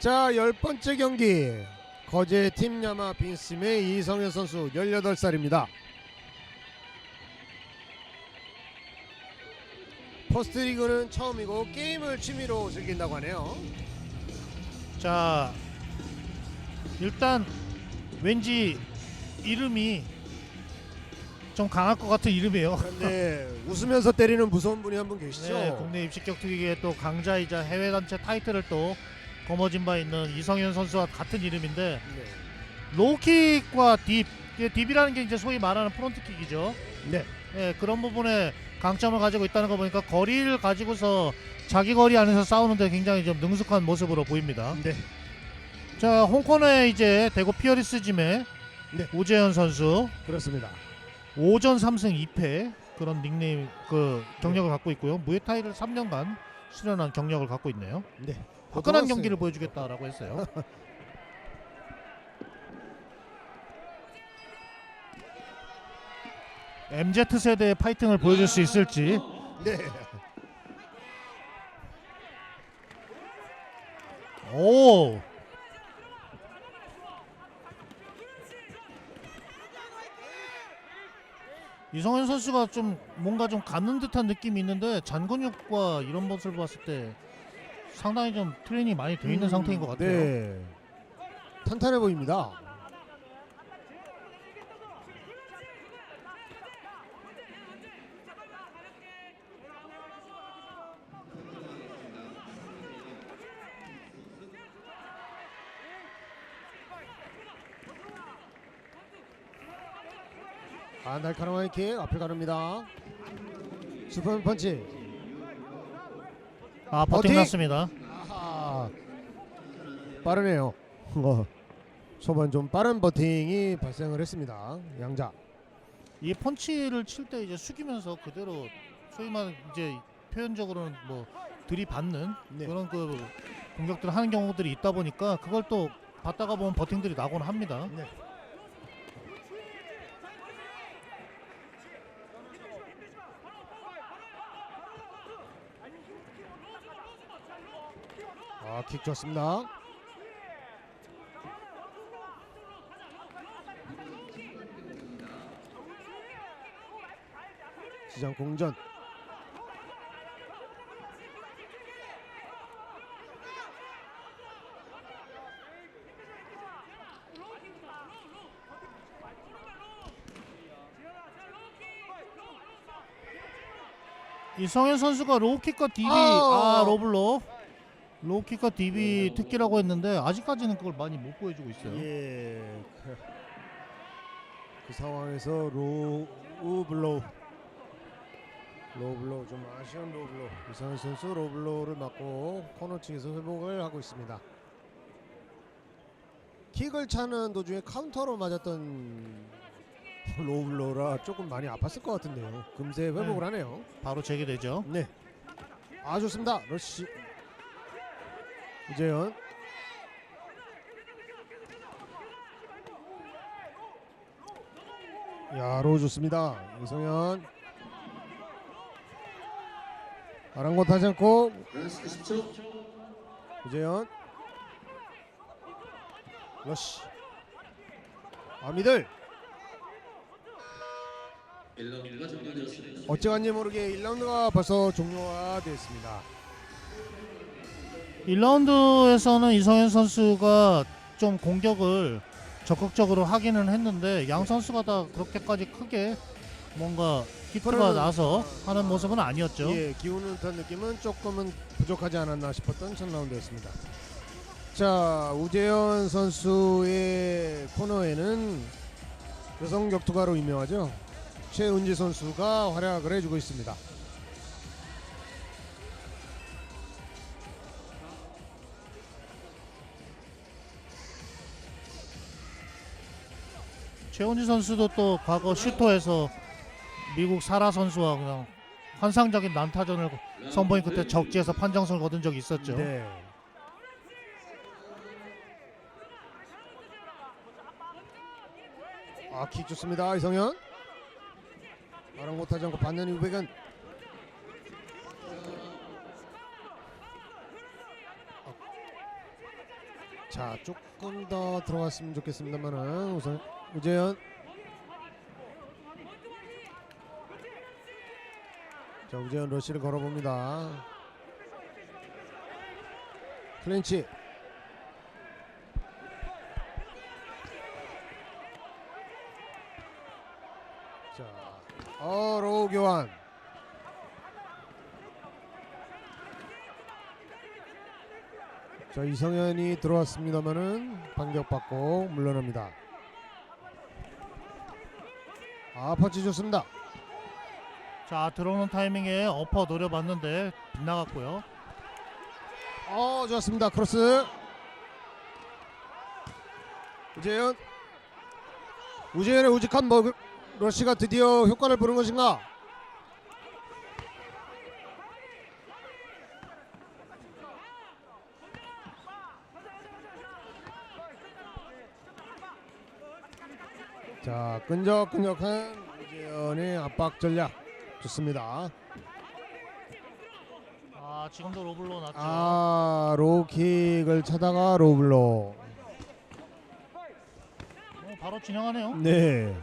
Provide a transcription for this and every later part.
자, 열 번째 경기. 거제 팀 야마 빈심의 이성현 선수 18살입니다. 퍼스트 리그는 처음이고 게임을 취미로 즐긴다고 하네요. 자 일단 왠지 이름이 좀 강할 것 같은 이름이에요. 그런데 웃으면서 때리는 무서운 분이 한 분 계시죠? 네, 국내 입식 격투기의 또 강자이자 해외 단체 타이틀을 또 거머쥔 바 있는 이성현 선수와 같은 이름인데 네. 로우킥과 딥, 딥이라는 게 이제 소위 말하는 프론트킥이죠. 네. 네, 그런 부분에 강점을 가지고 있다는 거 보니까 거리를 가지고서 자기 거리 안에서 싸우는데 굉장히 좀 능숙한 모습으로 보입니다. 네. 자, 홍코너에 이제 대구 피어리스 짐의 네. 오재현 선수 그렇습니다. 5전 3승 2패 그런 닉네임 그 경력을 갖고 있고요. 무에타이를 3년간 수련한 경력을 갖고 있네요. 네. 화끈한. 경기를 보여주겠다라고 했어요. MZ 세대의 파이팅을 보여줄 수 있을지. 네. 오. 이성현 선수가 좀 뭔가 좀 가는 듯한 느낌이 있는데 잔근육과 이런 모습을 봤을 때 상당히 좀 트레이닝이 많이 돼 있는 음, 상태인 것 같아요. 네. 탄탄해 보입니다. 아 날카로운 하이킥 앞을 가릅니다. 슈퍼 펀치. 아 버팅 버팅! 났습니다. 아하. 빠르네요. 어, 초반 좀 빠른 버팅이 발생을 했습니다. 양자. 이 펀치를 칠 때 이제 숙이면서 그대로 소위 말하는 이제 표현적으로는 뭐 들이받는 네. 그런 그 공격들을 하는 경우들이 있다 보니까 그걸 또 받다가 보면 버팅들이 나곤 합니다. 네. 아, 킥 좋습니다. 시장 공전. 이성현 선수가 로우킥과 아. 아 로블로 로우킥과 DB 특기라고 했는데 아직까지는 그걸 많이 못 보여주고 있어요. 예. 그, 그 상황에서 로우 블로우 로우 블로우 좀 아쉬운 로우 블로우 이상현 선수 로우 블로우를 맞고 코너 측에서 회복을 하고 있습니다. 킥을 차는 도중에 카운터로 맞았던 로우 블로우라 조금 많이 아팠을 것 같은데요. 금세 회복을 네. 하네요. 바로 재개되죠. 네. 아 좋습니다. 러시 이재현. 야 로우 좋습니다. 이성현. 아랑곳하지 않고. 이재현. 러시 아미들. 어찌간지 모르게 1라운드가 벌써 종료가 됐습니다. 1라운드에서는 이성현 선수가 좀 공격을 적극적으로 하기는 했는데 양 선수가 다 그렇게까지 크게 뭔가 히트가 나서 하는 모습은 아니었죠. 예, 기운은 듯한 느낌은 조금은 부족하지 않았나 싶었던 첫 라운드였습니다. 자, 우재현 선수의 코너에는 여성 격투가로 유명하죠. 최은지 선수가 활약을 해주고 있습니다. 최원지 선수도 또 과거 슈터에서 미국 사라 선수와 그냥 환상적인 난타전을 선보인 그때 적지에서 판정승을 거둔 적이 있었죠. 네. 아, 킥 좋습니다. 이성현. 아랑곳하지 않고 받는 이후백은 자 조금 더 들어갔으면 좋겠습니다만은 우선 우재현. 자 우재현 러시를 걸어봅니다. 클린치. 자 어, 로우 교환. 자 이성현이 들어왔습니다만은 반격받고 물러납니다. 아 펀치 좋습니다. 자 들어오는 타이밍에 어퍼 노려봤는데 빗나갔고요. 어 좋았습니다. 크로스 우재현 우재현의 우직한 뭐 러시가 드디어 효과를 보는 것인가? 자 끈적끈적한 우재현의 압박 전략 좋습니다. 아 지금도 로블로 났죠. 아 로우킥을 차다가 로블로 어, 바로 진행하네요. 네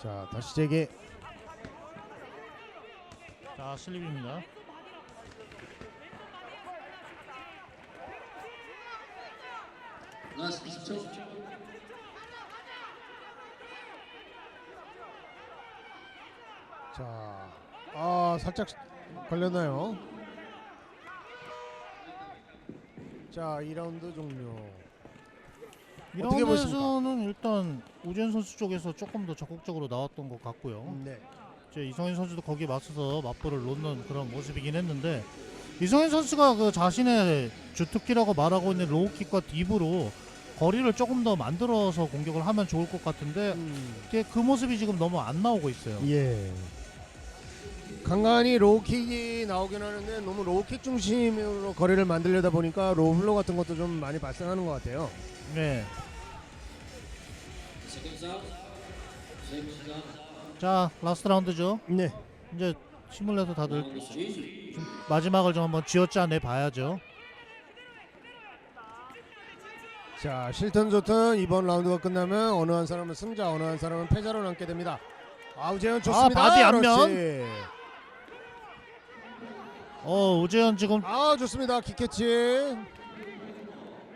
자 다시 재개 자 슬립입니다. 라스트 20초. 자 아 살짝 걸렸나요 자 2라운드 종료 어떻게 보십니까? 데서는 일단 우재현 선수 쪽에서 조금 더 적극적으로 나왔던 것 같고요. 네 이제 이성현 선수도 거기에 맞서서 맞불을 놓는 그런 모습이긴 했는데 이성현 선수가 그 자신의 주특기라고 말하고 있는 로우킥과 딥으로 거리를 조금 더 만들어서 공격을 하면 좋을 것 같은데 음, 그 모습이 지금 너무 안 나오고 있어요. 예 간간히 로우킥이 나오긴 하는데 너무 로우킥 중심으로 거리를 만들려다 보니까 로블로 같은 것도 좀 많이 발생하는 것 같아요 네. 자 라스트 라운드죠. 네 이제 힘을 내서 다들 라운드 3. 마지막을 좀 한번 쥐어짜내 봐야죠. 자 실튼 좋든 이번 라운드가 끝나면 어느 한 사람은 승자 어느 한 사람은 패자로 남게 됩니다 아우재현 좋습니다 바디 앞면. 그렇지. 어 우재현 지금 아 좋습니다 킥캐치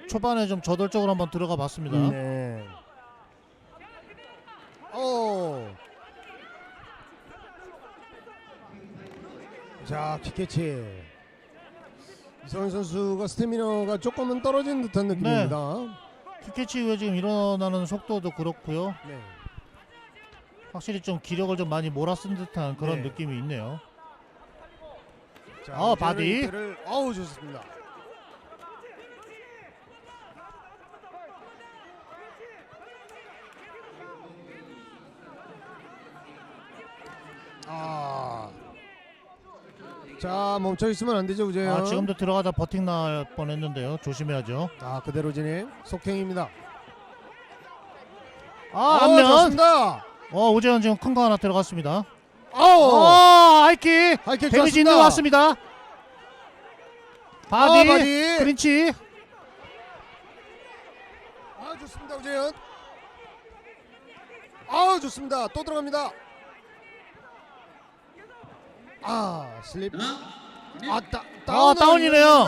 초반에 좀 저돌적으로 한번 들어가 봤습니다. 네. 오. 자 킥캐치 이성현 선수가 스태미너가 조금은 떨어진 듯한 느낌입니다 킥캐치 이후에 지금 일어나는 속도도 그렇고요. 네. 확실히 좀 기력을 좀 많이 몰아쓴 듯한 그런 네. 느낌이 있네요. 자, 어, 바디. 어우 좋습니다 자 멈춰 있으면 안 되죠 우재현. 아 지금도 들어가다 버팅 날 뻔했는데요. 조심해야죠. 아 그대로 진행 속행입니다. 아 어, 앞면. 좋습니다. 어 우재현 지금 큰 거 하나 들어갔습니다. 아우 어 하이킥 하이킥 데미지 좋았습니다. 있는 것 같습니다. 바디, 아, 바디. 크린치. 아 좋습니다 우재현. 아 좋습니다 또 들어갑니다. 아 슬립. 아 따, 아, 다운이네요.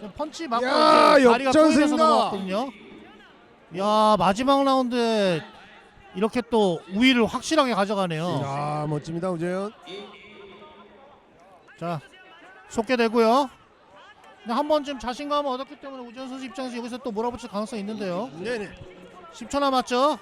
네. 펀치 맞고 야, 다리가 꼬이면서 역전승이다. 넘어갔거든요. 야 마지막 라운드에 이렇게 또 우위를 확실하게 가져가네요. 야 멋집니다 우재현. 자 속게 되고요. 근데 한 번쯤 자신감을 얻었기 때문에 우재현 선수 입장에서 여기서 또 몰아붙일 가능성이 있는데요. 네네. 10초 남았죠.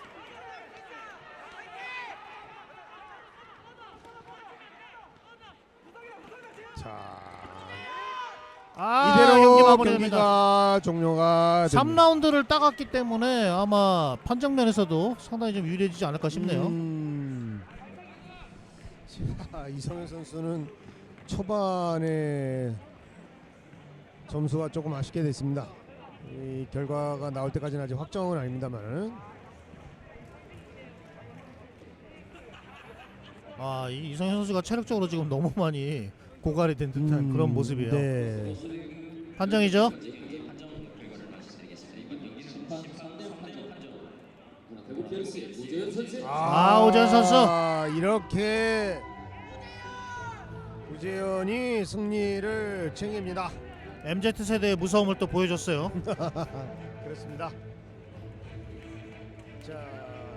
아 이대로 경기 마무리됩니다. 경기가 종료가 됩니다. 3라운드를 따갔기 때문에 아마 판정면에서도 상당히 좀 유리해지지 않을까 싶네요. 음. 자, 이성현 선수는 초반에 점수가 조금 아쉽게 됐습니다. 이 결과가 나올 때까지는 아직 확정은 아닙니다만 아, 이 이성현 선수가 체력적으로 지금 너무 많이 고갈이 된 듯한 음, 그런 모습이에요. 네. 판정이죠? 아, 오재현 선수. 아, 이렇게 우재현이 승리를 챙깁니다. MZ 세대의 무서움을 또 보여줬어요. 그렇습니다. 자,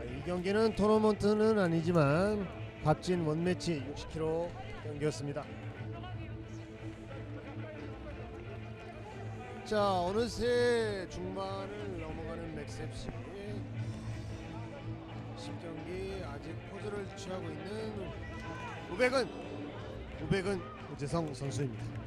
이 경기는 토너먼트는 아니지만 값진 원매치 60kg 경기였습니다. 자, 어느새 중반을 넘어가는 맥셉시 10경기 아직 포즈를 취하고 있는 우백은 우백은 우재성 선수입니다.